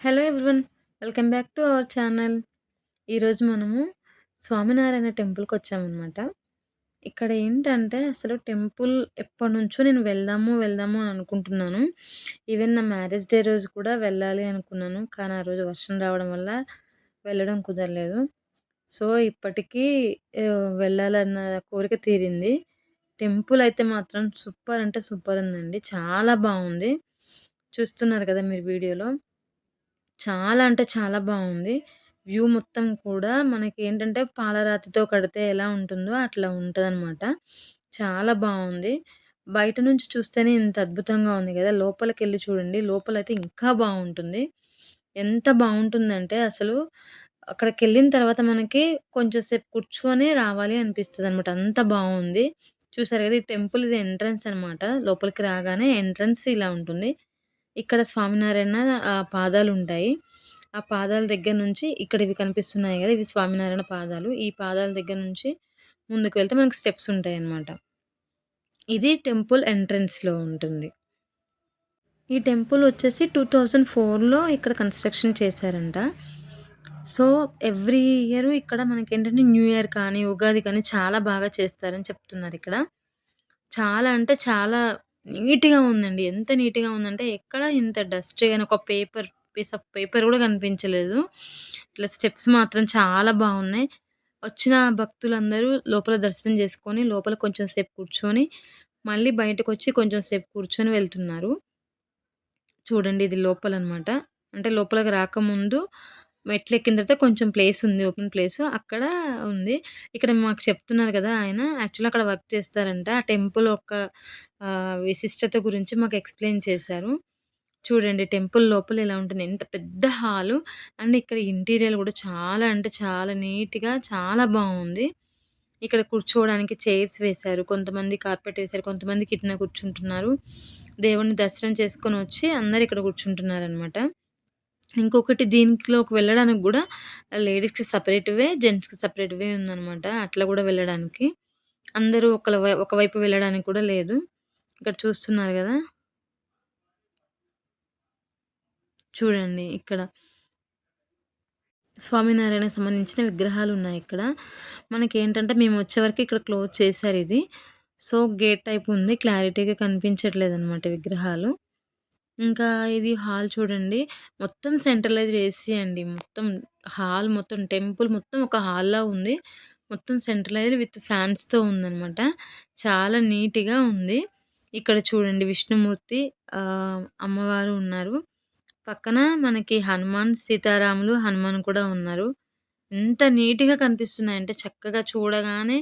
Hello everyone. Welcome back to our channel. ఈరోజు మనము స్వామినారాయణ టెంపుల్కి వచ్చామన్నమాట ఇక్కడ ఏంటంటే అసలు టెంపుల్ ఎప్పటినుంచో నేను వెళ్దాము, వెళ్దాము అని అనుకుంటున్నాను. ఈవెన్ నా మ్యారేజ్ డే రోజు కూడా వెళ్ళాలి అనుకున్నాను. కానీ ఆ రోజు వర్షం రావడం వల్ల వెళ్ళడం కుదరలేదు. సో, ఇప్పటికీ వెళ్ళాలన్న కోరిక తీరింది. టెంపుల్ అయితే మాత్రం సూపర్ అంటే సూపర్ ఉందండి. చాలా బాగుంది చూస్తున్నారు కదా మీరు వీడియోలో. చాలా అంటే చాలా బావుంది. వ్యూ మొత్తం కూడా మనకేంటంటే పాలరాతితో కడితే ఎలా ఉంటుందో అట్లా ఉంటదనమాట. చాలా బావుంది. బయట నుంచి చూస్తేనే ఇంత అద్భుతంగా ఉంది గదా! లోపలికెళ్ళి చూడండి. లోపలైతే ఇంకా బావుంటుంది. ఎంత బావుంటుందంటే అసలు అక్కడికెళ్ళిన తర్వాత మనకి కొంచెం సేపు కూర్చొని రావాలి అనిపిస్తదనమాట. అంత బావుంది. చూసారు గదా! ఈ టెంపుల్ ఇది ఎంట్రన్స్ అనమాట. లోపలికి రాగానే ఎంట్రన్స్ ఇలా ఉంటుంది. ఇక్కడ స్వామినారాయణ పాదాలు ఉంటాయి ఆ పాదాల దగ్గర నుంచి ఇక్కడ ఇవి కనిపిస్తున్నాయి కదా ఇవి స్వామినారాయణ పాదాలు. ఈ పాదాల దగ్గర నుంచి ముందుకు వెళ్తే మనకు స్టెప్స్ ఉంటాయి అన్నమాట ఇది టెంపుల్ ఎంట్రన్స్‌లో ఉంటుంది. ఈ టెంపుల్ వచ్చేసి 2004లో ఇక్కడ కన్‌స్ట్రక్షన్ చేశారంట. సో, ఎవ్రీ ఇయర్ ఇక్కడ మనకేంటంటే న్యూ ఇయర్ కానీ, ఉగాది కానీ చాలా బాగా చేస్తారని చెప్తున్నారు ఇక్కడ చాలా అంటే చాలా నీట్‌గా ఉందండి. ఎంత నీట్‌గా ఉందంటే ఎక్కడ ఇంత డస్ట్ గాని ఒక పేపర్ పీస్ ఆఫ్ పేపర్ గూడా కనిపించలేదు. ఇట్లా స్టెప్స్ మాత్రం చాలా బావున్నాయి. వచ్చిన భక్తులందరూ లోపల దర్శనం చేసుకొని, లోపల కొంచెం సేపు కూర్చొని, మళ్ళీ బయటకొచ్చి కొంచెం సేపు కూర్చొని వెళ్తున్నారు. చూడండి ఇది లోపలనమాట. అంటే లోపలికి రాకముందు మెట్లెక్కిన తర్వాత కొంచెం ప్లేస్ ఉంది. ఓపెన్ ప్లేస్ అక్కడ ఉంది. ఇక్కడ మాకు చెప్తున్నారు కదా ఆయన యాక్చువల్ అక్కడ వర్క్ చేస్తారంట. ఆ టెంపుల్ యొక్క విశిష్టత గురించి మాకు ఎక్స్‌ప్లెయిన్ చేశారు. చూడండి టెంపుల్ లోపల ఇలా ఉంటుంది. ఎంత పెద్ద హాలు అండ్ ఇక్కడ ఇంటీరియర్ కూడా చాలా అంటే చాలా నీట్‌గా చాలా బాగుంది ఇక్కడ కూర్చోవడానికి చైర్స్ వేశారు. కొంతమంది కార్పెట్ వేశారు. కొంతమంది కింద కూర్చుంటున్నారు. దేవుడిని దర్శనం చేసుకొని వచ్చి అందరు ఇక్కడ కూర్చుంటున్నారనమాట. ఇంకొకటి దీంట్లోకి వెళ్ళడానికి కూడా లేడీస్‌కి సపరేట్వే జెంట్స్‌కి సపరేట్వే వే ఉందనమాట. అట్లా కూడా వెళ్ళడానికి. అందరూ ఒకల వై ఒకవైపు వెళ్ళడానికి కూడా లేదు. ఇక్కడ చూస్తున్నారు కదా చూడండి ఇక్కడ. స్వామినారాయణకి సంబంధించిన విగ్రహాలు ఉన్నాయి ఇక్కడ మనకి ఏంటంటే మేము వరకు ఇక్కడ క్లోజ్ చేశారు ఇది సో, గేట్ టైప్ ఉంది. క్లారిటీగా కనిపించట్లేదు అనమాట విగ్రహాలు. ఇంకా ఇది హాల్ చూడండి. మొత్తం సెంట్రలైజ్ ఏసీ అండి. మొత్తం హాల్ మొత్తం టెంపుల్ మొత్తం ఒక హాల్‌లా ఉంది. మొత్తం సెంట్రలైజ్ విత్ ఫ్యాన్స్‌తో ఉందనమాట. చాలా నీట్‌గా ఉంది. ఇక్కడ చూడండి విష్ణుమూర్తి అమ్మవారు ఉన్నారు. పక్కన మనకి హనుమాన్, సీతారాములు, హనుమాన్ కూడా ఉన్నారు. ఎంత నీట్‌గా కనిపిస్తున్నాయంటే చక్కగా చూడగానే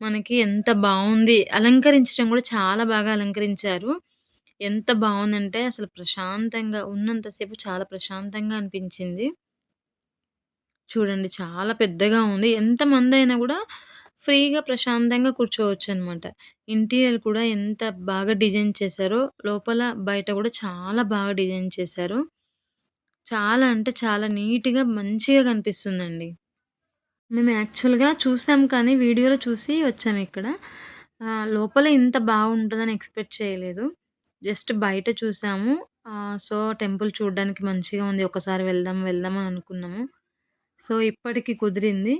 మనకి ఎంత బాగుంది అలంకరించడం కూడా చాలా బాగా అలంకరించారు. ఎంత బావుందంటే అసలు ప్రశాంతంగా ఉన్నంతసేపు చాలా ప్రశాంతంగా అనిపించింది. చూడండి చాలా పెద్దగా ఉంది. ఎంతమందైనా గూడా ఫ్రీగా ప్రశాంతంగా కూర్చోవచ్చనమాట. ఇంటీరియర్ కూడా ఎంత బాగా డిజైన్ చేశారో, లోపల బయట గూడా చాలా బాగా డిజైన్ చేశారు. చాలా అంటే చాలా నీట్‌గా మంచిగా కనిపిస్తుందండి. మేము యాక్చువల్‌గా చూసాం కానీ వీడియోలో చూసి వచ్చామిక్కడ. ఆహ్, లోపల ఇంత బావుంటదని ఎక్స్‌పెక్ట్ చేయలేదు. జస్ట్ బయట చూసాము. ఆహ్, సో, టెంపుల్ చూడ్డానికి మంచిగా ఉంది. ఒకసారి వెళ్దాం, వెళ్దాం అని అనుకున్నాము. సో, ఇప్పటికి కుదిరింది.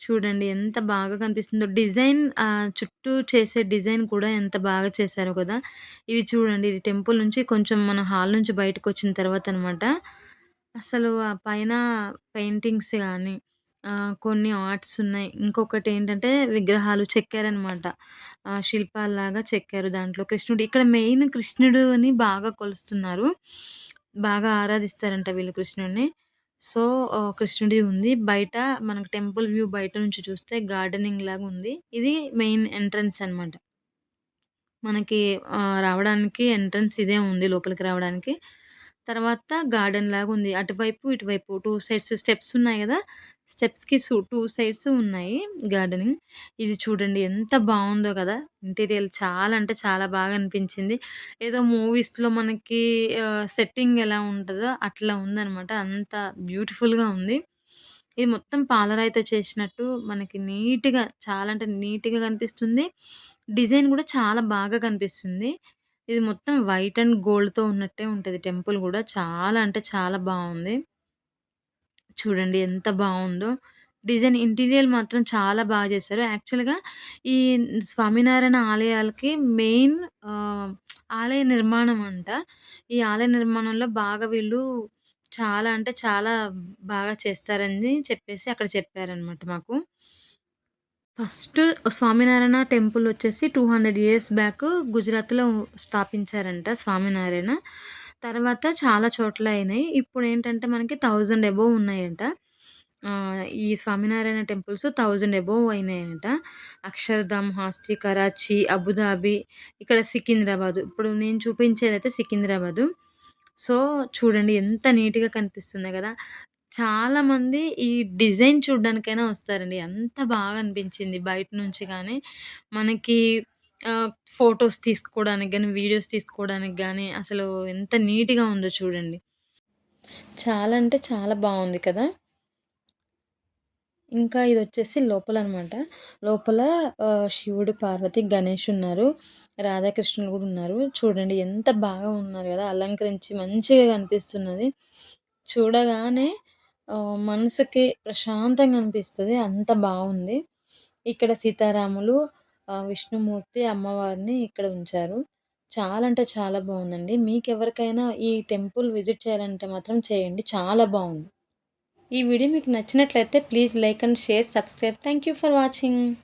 చూడండి ఎంత బాగా కనిపిస్తుందో. డిజైన్ ఆహ్, చుట్టూ చేసే డిజైన్ కూడా ఎంత బాగా చేశారో కదా! ఇవి చూడండి ఇది టెంపుల్ నుంచి కొంచెం మన హాల్ నుంచి బయటకొచ్చిన తర్వాతనమాట. అసలు ఆ పైన పెయింటింగ్స్ కానీ ఆహ్, కొన్ని ఆర్ట్స్ ఉన్నాయి. ఇంకొకటేంటంటే విగ్రహాలు చెక్కారనమాట. ఆహ్, శిల్పాల్లాగా చెక్కారు దాంట్లో కృష్ణుడు ఇక్కడ మెయిన్ కృష్ణుడుని బాగా కొలుస్తున్నారు. బాగా ఆరాధిస్తారంట వీళ్ళు కృష్ణుడిని. సో, ఆహ్, కృష్ణుడిది ఉంది. బయట మనకు టెంపుల్ వ్యూ బయట నుంచి చూస్తే గార్డెనింగ్ లాగా ఉంది. ఇది మెయిన్ ఎంట్రన్స్ అనమాట. మనకి ఆహ్, రావడానికి ఎంట్రన్స్ ఇదే ఉంది లోపలికి రావడానికి. తర్వాత గార్డెన్ లాగా ఉంది. అటువైపు, ఇటువైపు 2 సైడ్స్ స్టెప్స్ ఉన్నాయి గదా! స్టెప్స్‌కి సు టూ సైడ్స్ ఉన్నాయి గార్డెనింగ్. ఇది చూడండి ఎంత బాగుందో కదా ఇంటీరియర్ చాలా అంటే చాలా బాగా అనిపించింది. ఏదో మూవీస్‌లో మనకి సెట్టింగ్ ఎలా ఉంటుందో అట్లా ఉందనమాట. అంత బ్యూటిఫుల్‌గా ఉంది. ఇది మొత్తం పాలరాయితో చేసినట్టు మనకి నీట్‌గా చాలా అంటే నీట్‌గా కనిపిస్తుంది. డిజైన్ కూడా చాలా బాగా కనిపిస్తుంది. ఇది మొత్తం వైట్ అండ్ గోల్డ్‌తో ఉన్నట్టే ఉంటుంది టెంపుల్ కూడా చాలా అంటే చాలా బాగుంది చూడండి ఎంత బావుందో. డిజైన్ ఇంటీరియర్ మాత్రం చాలా బాగా చేశారు. యాక్చువల్‌గా ఈ స్వామినారాయణ ఆలయాలకి మెయిన్ ఆహ్, ఆలయ నిర్మాణం అంట. ఈ ఆలయ నిర్మాణంలో బాగా వీళ్ళు చాలా అంటే చాలా బాగా చేస్తారని చెప్పేసి అక్కడ చెప్పారనమాట మాకు. ఫస్ట్ స్వామినారాయణ టెంపుల్ వచ్చేసి 200 ఇయర్స్ బ్యాక్ గుజరాత్‌లో స్థాపించారంట స్వామినారాయణ. తర్వాత చాలా చోట్ల అయినాయి. ఇప్పుడు ఏంటంటే మనకి థౌజండ్ అబోవ్ ఉన్నాయంట. ఈ స్వామినారాయణ టెంపుల్స్ థౌజండ్ అబోవ్ అయినాయంట. అక్షర్ధామ్, హాస్టీ, కరాచీ, అబుదాబి, ఇక్కడ సికింద్రాబాదు. ఇప్పుడు నేను చూపించేది అయితే సికింద్రాబాదు. సో, చూడండి ఎంత నీట్‌గా కనిపిస్తుంది కదా చాలామంది ఈ డిజైన్ చూడడానికైనా వస్తారండి. అంత బాగా అనిపించింది బయట నుంచి కానీ మనకి ఆహ్, ఫోటోస్ తీసుకోవడానికి కానీ వీడియోస్ తీసుకోవడానికి కానీ అసలు ఎంత నీట్‌గా ఉందో చూడండి. చాలా అంటే చాలా బావుంది కదా! ఇంకా ఇదొచ్చేసి లోపలనమాట. లోపల ఆహ్, శివుడు, పార్వతి, గణేష్ ఉన్నారు. రాధాకృష్ణులు గూడా ఉన్నారు. చూడండి ఎంత బాగా ఉన్నారు గదా! అలంకరించి మంచిగా కనిపిస్తున్నది. చూడగానే ఆహ్, మనసుకి ప్రశాంతంగా అనిపిస్తది. అంత బావుంది. ఇక్కడ సీతారాములు, విష్ణుమూర్తి, అమ్మవారిని ఇక్కడ ఉంచారు. చాలా అంటే చాలా బాగుందండి మీకు ఎవరికైనా ఈ టెంపుల్ విజిట్ చేయాలంటే మాత్రం చేయండి. చాలా బాగుంది ఈ వీడియో మీకు నచ్చినట్లయితే please like and share, subscribe. Thank you for watching.